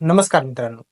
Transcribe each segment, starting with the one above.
नमस्कार मित्रांनो.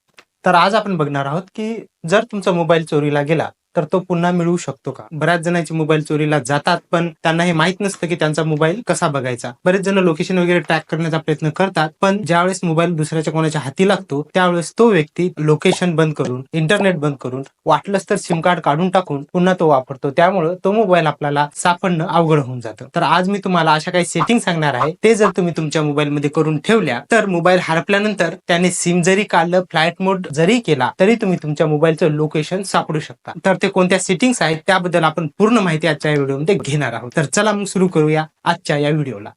तर आज आपण बघणार आहोत की जर तुमचा मोबाईल चोरीला गेला तर तो पुन्हा मिळवू शकतो का? बऱ्याच जणांचे मोबाईल चोरीला जातात पण त्यांना हे माहीत नसतं की त्यांचा मोबाईल कसा बघायचा. बरेच जण लोकेशन वगैरे ट्रॅक करण्याचा प्रयत्न करतात पण ज्यावेळेस मोबाईल दुसऱ्याच्या कोणाच्या हाती लागतो त्यावेळेस तो व्यक्ती लोकेशन बंद करून इंटरनेट बंद करून वाटलंच तर सिम कार्ड काढून टाकून पुन्हा तो वापरतो. त्यामुळे तो मोबाईल आपल्याला सापडणं अवघड होऊन जातं. तर आज मी तुम्हाला अशा काही सेटिंग सांगणार आहे. ते जर तुम्ही तुमच्या मोबाईल मध्ये करून ठेवल्या तर मोबाईल हरपल्यानंतर त्याने सिम जरी काढलं फ्लाईट मोड जरी केला तरी तुम्ही तुमच्या मोबाईलचं लोकेशन सापडू शकता. तर ते कोणत्या सेटिंग्स आहेत त्याबद्दल आपण पूर्ण माहिती आजच्या या व्हिडिओमध्ये घेणार आहोत. तर चला मग सुरू करूया आजच्या या व्हिडिओला.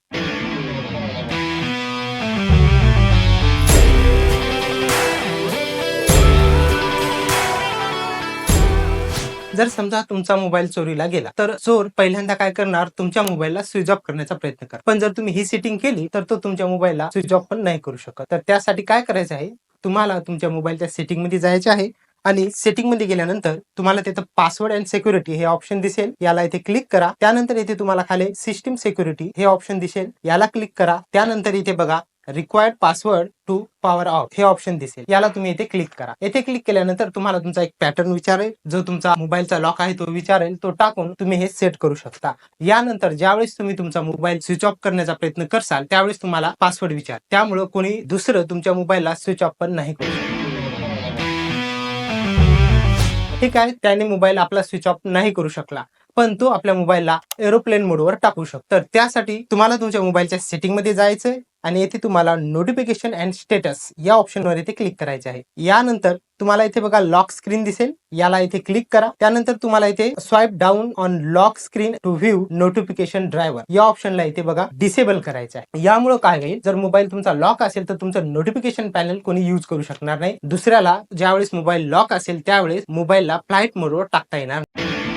जर समजा तुमचा मोबाईल चोरीला गेला तर चोर पहिल्यांदा काय करणार? तुमच्या मोबाईलला स्विच ऑफ करण्याचा प्रयत्न कर पण जर तुम्ही ही सेटिंग केली तर तो तुमच्या मोबाईलला स्विच ऑफ पण नाही करू शकत. तर त्यासाठी काय करायचं आहे? तुम्हाला तुमच्या मोबाईलच्या सेटिंगमध्ये जायचे आहे. आणि सेटिंगमध्ये गेल्यानंतर तुम्हाला तिथं पासवर्ड अँड सिक्युरिटी हे ऑप्शन दिसेल. याला इथे क्लिक करा. त्यानंतर इथे तुम्हाला खाली सिस्टीम सिक्युरिटी हे ऑप्शन दिसेल. याला क्लिक करा. त्यानंतर इथे बघा required password to power off हे ऑप्शन दिसेल. याला तुम्ही इथे क्लिक करा. येथे क्लिक केल्यानंतर तुम्हाला तुमचा एक पॅटर्न विचारेल. जो तुमचा मोबाईलचा लॉक आहे तो विचारेल. तो टाकून तुम्ही हे सेट करू शकता. यानंतर ज्यावेळेस तुम्ही तुमचा मोबाईल स्विच ऑफ करण्याचा प्रयत्न करसाल त्यावेळेस तुम्हाला पासवर्ड विचार. त्यामुळे कोणी दुसरं तुमच्या मोबाईलला स्विच ऑफ पण नाही करू शकत ठीक आहे त्याने मोबाईल आपला स्विच ऑफ नाही करू शकला. पण तो आपल्या मोबाईलला एरोप्लेन मोडवर टाकू शकतो. तर त्यासाठी तुम्हाला तुमच्या मोबाईलच्या सेटिंगमध्ये जायचंय. आणि येथे तुम्हाला नोटिफिकेशन अँड स्टेटस या ऑप्शनवर इथे क्लिक करायचे आहे. यानंतर तुम्हाला इथे बघा लॉक स्क्रीन दिसेल. याला इथे क्लिक करा. त्यानंतर तुम्हाला इथे swipe down on lock screen to view notification driver या ऑप्शनला इथे बघा डिसेबल करायचं आहे. यामुळे काय होईल? जर मोबाईल तुमचा लॉक असेल तर तुमचं नोटिफिकेशन पॅनल कोणी युज करू शकणार नाही. दुसऱ्याला ज्यावेळेस मोबाईल लॉक असेल त्यावेळेस मोबाईलला फ्लाईट मोडवर टाकता येणार नाही.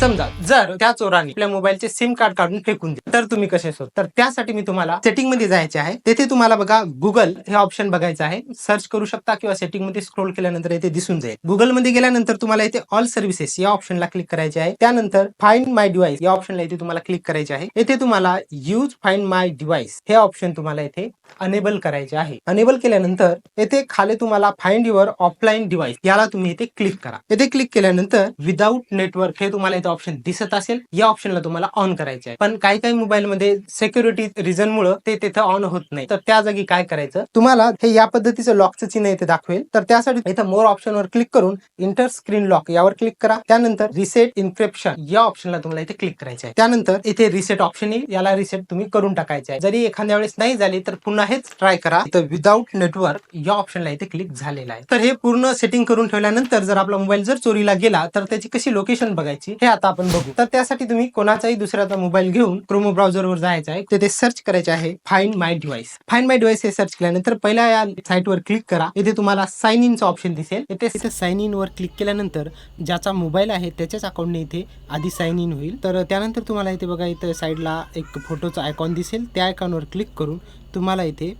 समजा जर त्या चोराने आपल्या मोबाईलचे सिम कार्ड काढून फेकून दिले तर तुम्ही कसे शोध तर त्यासाठी मी तुम्हाला सेटिंगमध्ये जायचे आहे. तेथे तुम्हाला बघा गुगल हे ऑप्शन बघायचं आहे. सर्च करू शकता किंवा सेटिंगमध्ये स्क्रोल केल्यानंतर येथे दिसून जाईल. गुगलमध्ये गेल्यानंतर तुम्हाला इथे ऑल सर्व्हिसेस या ऑप्शनला क्लिक करायचे आहे. त्यानंतर फाइंड माय डिव्हाइस या ऑप्शनला इथे तुम्हाला क्लिक करायचे आहे. येथे तुम्हाला यूज फाइंड माय डिव्हाइस हे ऑप्शन तुम्हाला इथे अनेबल करायचे आहे. अनेबल केल्यानंतर येथे खाली तुम्हाला फाइंड युअर ऑफलाईन डिव्हाइस याला तुम्ही इथे क्लिक करा. येथे क्लिक केल्यानंतर विदाऊट नेटवर्क हे तुम्हाला इथे ऑप्शन दिसत असेल या ऑप्शनला तुम्हाला ऑन करायचे आहे. पण काही काही मोबाईल मध्ये सिक्युरिटी रिझन मुळे ते तिथं ऑन होत नाही. तर त्या जागी काय करायचं? तुम्हाला हे या पद्धतीचं लॉकचं चिन्ह इथे दाखवेल. तर त्यासाठी इथं मोर ऑप्शनवर क्लिक करून इंटर स्क्रीन लॉक यावर क्लिक करा. त्यानंतर रिसेट इन्क्रिप्शन या ऑप्शनला तुम्हाला इथे क्लिक करायचे आहे. त्यानंतर इथे रिसेट ऑप्शन येईल. याला रिसेट तुम्ही करून टाकायचे आहे. जरी एखाद्या वेळेस नाही झाली तर पुन्हा हेच ट्राय करा. तर विदाऊट नेटवर्क या ऑप्शनला इथे क्लिक झालेला आहे. तर हे पूर्ण सेटिंग करून ठेवल्यानंतर जर आपला मोबाईल जर चोरीला गेला तर त्याची कशी लोकेशन बघायची? हे आता आता आपण बघू. तर त्यासाठी तुम्ही कोणाचाही दुसऱ्याचा मोबाईल घेऊन क्रोमो ब्राउझर वर जायचं आहे तिथे सर्च करायचे आहे find my device find my device हे सर्च केल्यानंतर पहिल्या या साईटवर क्लिक करा. इथे तुम्हाला साइन इनचं ऑप्शन दिसेल. इथे इथे साइन इन वर क्लिक केल्यानंतर ज्याचा मोबाईल आहे त्याच्याच अकाउंटने इथे आधी साइन इन होईल. तर त्यानंतर तुम्हाला इथे बघा इथे साईडला एक फोटोचा आयकॉन दिसेल. त्या आयकॉनवर क्लिक करून तुम्हाला इथे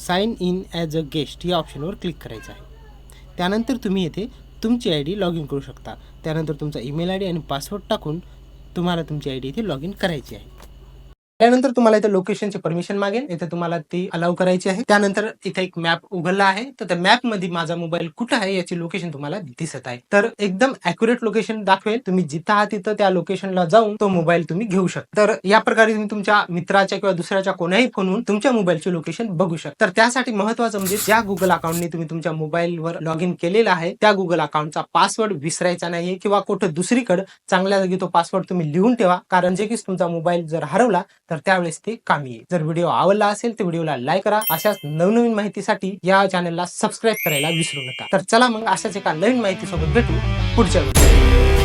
sign in as a guest या ऑप्शनवर क्लिक करायचं आहे. त्यानंतर तुम्ही इथे तुमची आय डी लॉग इन करू शकता. त्यानंतर तुमचा ईमेल आय डी आणि पासवर्ड टाकून तुम्हाला तुमची आय डी इथे लॉग इन करायची आहे. त्यानंतर तुम्हाला इथे लोकेशनची परमिशन मागेल इथे तुम्हाला ती अलाव करायची आहे. त्यानंतर इथे एक मॅप उघडला आहे. तर त्या मॅपमध्ये माझा मोबाईल कुठं आहे याची लोकेशन तुम्हाला दिसत आहे. तर एकदम अॅक्युरेट लोकेशन दाखवेल. तुम्ही जिथं आहात तिथं त्या लोकेशनला जाऊन तो मोबाईल तुम्ही घेऊ शकता. तर या प्रकारे तुम्ही तुमच्या मित्राच्या किंवा दुसऱ्याच्या कोणाही फोनवरून तुमच्या मोबाईलचे लोकेशन बघू शकता. तर त्यासाठी महत्वाचं म्हणजे ज्या गुगल अकाउंटने तुम्ही तुमच्या मोबाईलवर लॉग इन केलेला आहे त्या गुगल अकाउंटचा पासवर्ड विसरायचा नाहीये किंवा कुठं दुसरीकडे चांगल्या जागी तो पासवर्ड तुम्ही लिहून ठेवा. कारण जे की तुमचा मोबाईल जर हरवला तर त्यावेळेस ते कामी येईल. जर व्हिडिओ आवडला असेल तर व्हिडिओला लाईक करा. अशाच नवनवीन माहितीसाठी या चॅनलला सबस्क्राईब करायला विसरू नका. तर चला मग अशाच एका नवीन माहितीसोबत भेटू पुढच्या व्हिडिओ